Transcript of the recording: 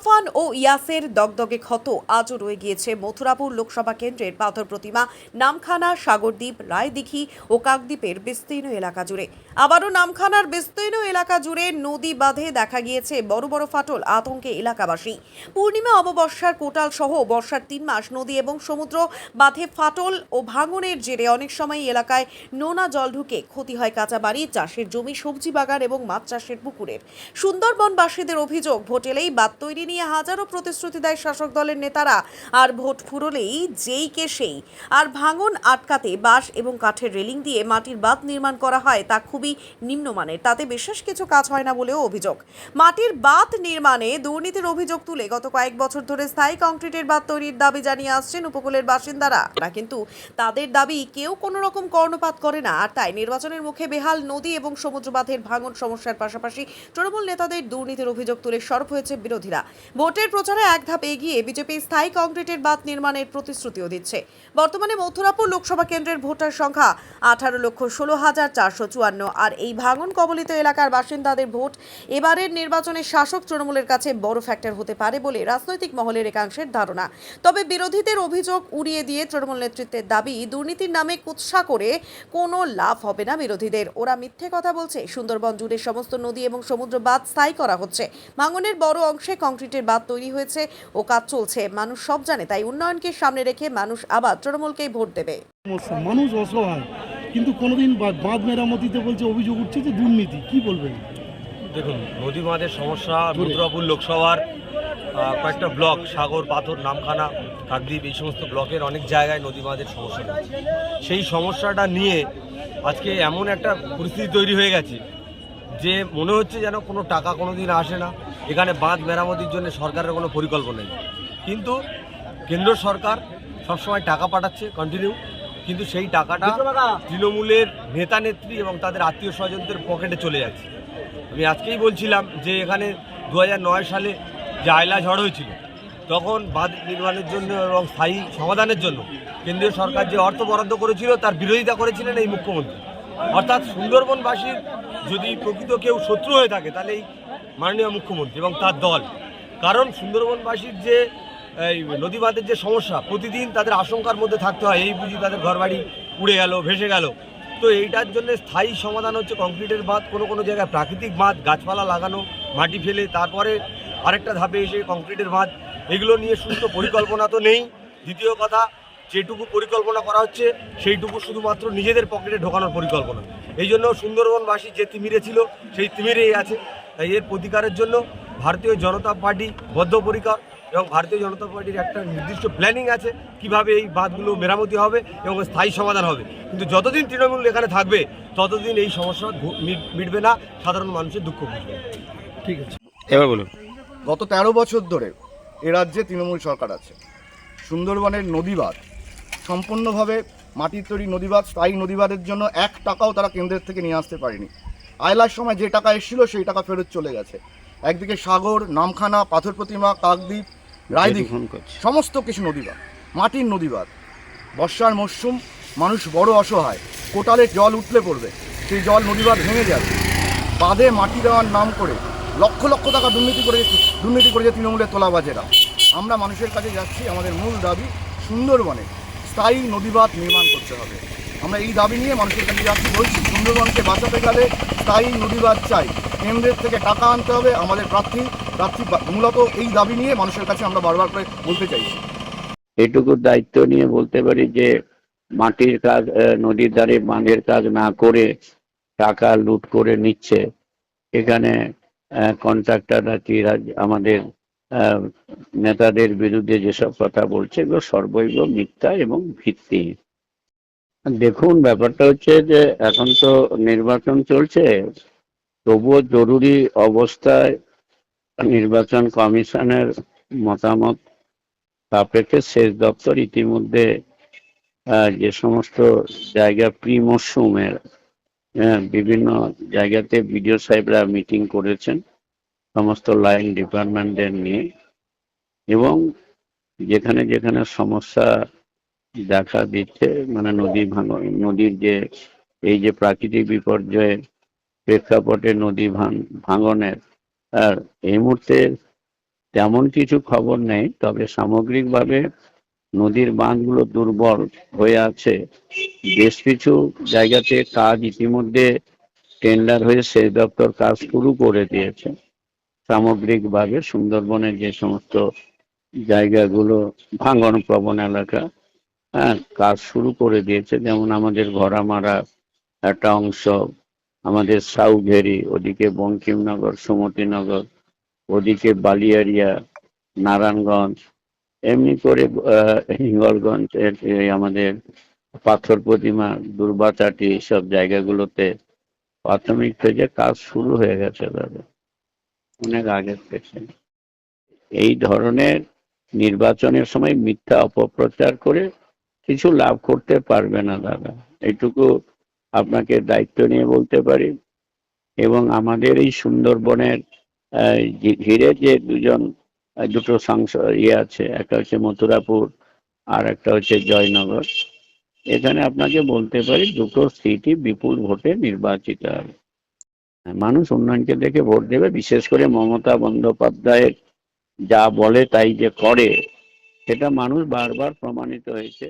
Amphan ও ইয়াসের দগদগে ক্ষত। আজও রয়ে গিয়েছে মথুরাপুর লোকসভা কেন্দ্রের পাথর প্রতিমা, নামখানা, সাগরদ্বীপ, রায়দিঘি ও কাকদ্বীপের বিস্তীর্ণ এলাকা জুড়ে। আবারও নামখানার বিস্তীর্ণ এলাকা জুড়ে নদী বাঁধে দেখা গিয়েছে বড় বড় ফাটল আতঙ্কে এলাকাবাসী। পূর্ণিমা অববর্ষার কোটাল সহ বর্ষার তিন মাস নদী এবং সমুদ্র বাঁধে ফাটল ও ভাঙনের জেরে অনেক সময় এলাকায় নোনা জল ঢুকে ক্ষতি হয় কাঁচা বাড়ি, চাষের জমি, সবজি বাগান এবং মাছ চাষের পুকুরের। সুন্দরবনবাসীদের অভিযোগ, ভোট এলেই বাদ তৈরি নিয়ে হাজারো প্রতিশ্রুতি দেয় শাসক দলের নেতারা। আর ভোট ফুরলেই যেই কে সেই। আর ভাঙন আটকাতে বাঁশ এবং কাঠের রেলিং দিয়ে মাটির বাঁধ নির্মাণ করা হয় তা খুবই নিম্নমানের। তাতে বিশেষ কিছু কাজ হয় না বলেও অভিযোগ। মাটির বাঁধ নির্মাণে দুর্নীতির অভিযোগ তুলে গত কয়েক বছর ধরে স্থায়ী কংক্রিটের বাঁধ তৈরির দাবি জানিয়ে আসছেন উপকূলের বাসিন্দারা। তারা কিন্তু তাদের দাবি কেউ কোনো রকম কর্ণপাত করে না। আর তাই নির্বাচনের মুখে বেহাল নদী এবং সমুদ্র বাঁধের ভাঙন সমস্যার পাশাপাশি তৃণমূল নেতাদের দুর্নীতির অভিযোগ তুলে সরব হয়েছে বিরোধীরা। ভোটের প্রচারে এক ধাপ এগিয়ে বিজেপি স্থায়ী কংক্রিটের বাঁধ নির্মাণের প্রতিশ্রুতিও দিচ্ছে। বর্তমানে মথুরাপুর লোকসভা কেন্দ্রের ভোটার সংখ্যা আঠারো লক্ষ ষোলো হাজার চারশো চুয়ান্ন। আর এই ভাঙন কবলিত এলাকার বাসিন্দাদের ভোট এবারের নির্বাচনে শাসক তৃণমূলের কাছে বড় ফ্যাক্টর হতে পারে বলে রাজনৈতিক মহলের একাংশের ধারণা। তবে বিরোধীদের অভিযোগ উড়িয়ে দিয়ে তৃণমূল নেতৃত্বের দাবি, দুর্নীতির নামে কুৎসা করে কোনো লাভ হবে না বিরোধীদের। ওরা মিথ্যে কথা বলছে। সুন্দরবন জুড়ে সমস্ত নদী এবং সমুদ্র বাঁধ স্থায়ী করা হচ্ছে। ভাঙনের বড় অংশে কংক্রিটের বাঁধ তৈরি হয়েছে ও কাজ চলছে। মানুষ সব জানে তাই উন্নয়নকে সামনে রেখে মানুষ আবার তৃণমূলকেই ভোট দেবে। মানুষ অসহায় কিন্তু কোনোদিন বাঁধ মেরামতিতে বলছে অভিযোগ উঠছে যে দুর্নীতি। কি বলবেন? দেখুন নদী বাঁধের সমস্যা রুদ্রপুর লোকসভার কয়েকটা ব্লক সাগর পাথর নামখানা কাকদ্বীপ এই সমস্ত ব্লকের অনেক জায়গায় নদী বাঁধের সমস্যা রয়েছে। সেই সমস্যাটা নিয়ে আজকে এমন একটা পরিস্থিতি তৈরি হয়ে গেছে যে মনে হচ্ছে যেন কোনো টাকা কোনো দিন আসে না। এখানে বাঁধ মেরামতির জন্য সরকারের কোনো পরিকল্পনা নেই। কিন্তু কেন্দ্র সরকার সবসময় টাকা পাঠাচ্ছে কন্টিনিউ কিন্তু সেই টাকাটা তৃণমূলের নেতা নেত্রী এবং তাদের আত্মীয় স্বজনদের পকেটে চলে যাচ্ছে। আমি আজকেই বলছিলাম যে এখানে দু নয় সালে যে আয়লা ঝড় হয়েছিল তখন বাঁধ নির্মাণের জন্য এবং স্থায়ী সমাধানের জন্য কেন্দ্রীয় সরকার যে অর্থ বরাদ্দ করেছিল তার বিরোধিতা করেছিলেন এই মুখ্যমন্ত্রী। অর্থাৎ সুন্দরবনবাসীর যদি প্রকৃত কেউ শত্রু হয়ে থাকে তাহলে এই মাননীয় মুখ্যমন্ত্রী এবং তার দল। কারণ সুন্দরবনবাসীর যে, এই নদী বাঁধের যে সমস্যা, প্রতিদিন তাদের আশঙ্কার মধ্যে থাকতে হয়, এই বুঝি তাদের ঘরবাড়ি উড়ে গেল, ভেসে গেল। তো এইটার জন্য স্থায়ী সমাধান হচ্ছে কংক্রিটের বাঁধ, কোনো কোনো জায়গায় প্রাকৃতিক বাঁধ, গাছপালা লাগানো, মাটি ফেলে, তারপরে আরেকটা ধাপে এসে কংক্রিটের বাঁধ, এগুলো নিয়ে সুস্থ পরিকল্পনা তো নেই। দ্বিতীয় কথা, যেটুকু পরিকল্পনা করা হচ্ছে, সেইটুকু শুধুমাত্র নিজেদের পকেটে ঢোকানোর পরিকল্পনা। এই জন্য সুন্দরবনবাসী যে তিমিরে ছিল, সেই তিমিরেই আছে। তাই এর প্রতিকারের জন্য ভারতীয় জনতা পার্টি বদ্ধপরিকর এবং ভারতীয় জনতা পার্টির একটা নির্দিষ্ট প্ল্যানিং আছে কীভাবে এই বাঁধগুলো মেরামতি হবে এবং স্থায়ী সমাধান হবে। কিন্তু যতদিন তৃণমূল এখানে থাকবে ততদিন এই সমস্যা মিট- মিটবে না সাধারণ মানুষের দুঃখ বুঝবে। ঠিক আছে। এবার বলুন। গত তেরো বছর ধরে এ রাজ্যে তৃণমূল সরকার আছে। সুন্দরবনের নদীবাদ সম্পূর্ণভাবে মাটির তৈরি নদীবাদ স্থায়ী নদীবাদের জন্য এক টাকাও তারা কেন্দ্রের থেকে নিয়ে আসতে পারেনি। আয়লার সময় যে টাকা এসেছিল সেই টাকা ফেরত চলে গেছে। একদিকে সাগর নামখানা পাথর প্রতিমা কাকদ্বীপ রায়দিঘি ফোন সমস্ত কিছু নদীবাঁধ মাটির নদীবাঁধ বর্ষার মরশুম মানুষ বড় অসহায়। কোটালে জল উঠলে পড়বে সেই জল নদীবাঁধ ভেঙে যাবে। বাঁধে মাটি দেওয়ার নাম করে লক্ষ লক্ষ টাকা দুর্নীতি করে দুর্নীতি করেছে তৃণমূলের তোলাবাজেরা। আমরা মানুষের কাছে যাচ্ছি আমাদের মূল দাবি সুন্দরবনে স্থায়ী নদীবাঁধ নির্মাণ করতে হবে। আমরা এই দাবি নিয়ে মানুষের কাছে যাচ্ছি, বলছি সুন্দরবনকে বাঁচাতে গেলে স্থায়ী নদীবাঁধ চাই। কেন্দ্রের থেকে টাকা আনতে হবে, আমাদের প্রার্থী প্রার্থী মূলত এই দাবি নিয়ে মানুষের কাছে আমরা বারবার করে বলতে চাইছি এটুকু দায়িত্ব নিয়ে বলতে পারি যে, মাটির কাজ নদীর ধারে বাঁধের কাজ না করে টাকা লুট করে নিচ্ছে। এখানে কন্ট্রাক্টররা আমাদের নেতাদের বিরুদ্ধে যেসব কথা বলছে, এগুলো সর্বৈব মিথ্যা এবং ভিত্তি দেখুন, ব্যাপারটা হচ্ছে যে এখন তো নির্বাচন চলছে, তবুও জরুরি অবস্থায় নির্বাচন কমিশনের মতামত সাপেক্ষে সেচ দপ্তর ইতিমধ্যে যে সমস্ত জায়গা প্রি মরশুমের বিভিন্ন জায়গাতে বিডিও সাহেবরা মিটিং করেছেন, সমস্ত লাইন ডিপার্টমেন্টদের নিয়ে। এবং যেখানে যেখানে সমস্যা দেখা দিচ্ছে মানে নদী ভাঙন, নদীর যে, এই যে প্রাকৃতিক বিপর্যয়ের প্রেক্ষাপটে নদী ভাঙ, ভাঙনের, আর এই মুহূর্তে তেমন কিছু খবর নেই, তবে সামগ্রিকভাবে নদীর বাঁধগুলো দুর্বল হয়ে আছে। বেশ কিছু জায়গাতে কাজ ইতিমধ্যে টেন্ডার হয়ে সেচ দপ্তর কাজ শুরু করে দিয়েছে। সামগ্রিকভাবে সুন্দরবনের যে সমস্ত জায়গাগুলো ভাঙন প্রবণ এলাকা হ্যাঁ কাজ শুরু করে দিয়েছে। যেমন আমাদের ঘোড়ামারা একটা অংশ, আমাদের সাউঘেরি, ওদিকে বঙ্কিমনগর, সুমতিনগর, ওদিকে বালিয়ারিয়া নারায়ণগঞ্জ, এমনি করে হিঙ্গলগঞ্জ আমাদের পাথর প্রতিমা দুর্বাচাটি সব জায়গাগুলোতে প্রাথমিক থেকে কাজ শুরু হয়ে গেছে দাদা। অনেক আগের থেকে। এই ধরনের নির্বাচনের সময় মিথ্যা অপপ্রচার করে কিছু লাভ করতে পারবে না, দাদা। এটুকু আপনাকে দায়িত্ব নিয়ে বলতে পারি। এবং আমাদের এই সুন্দরবনের ঘিরে যে দুজন দুটো সংসদ ইয়ে আছে, একটা হচ্ছে মথুরাপুর আর একটা হচ্ছে জয়নগর। এখানে আপনাকে বলতে পারি দুটো সিটই বিপুল ভোটে নির্বাচিত হবে। মানুষ উন্নয়নকে দেখে ভোট দেবে, বিশেষ করে মমতা বন্দ্যোপাধ্যায়ের যা বলে, তাই যে করে, সেটা মানুষ বারবার প্রমাণিত হয়েছে।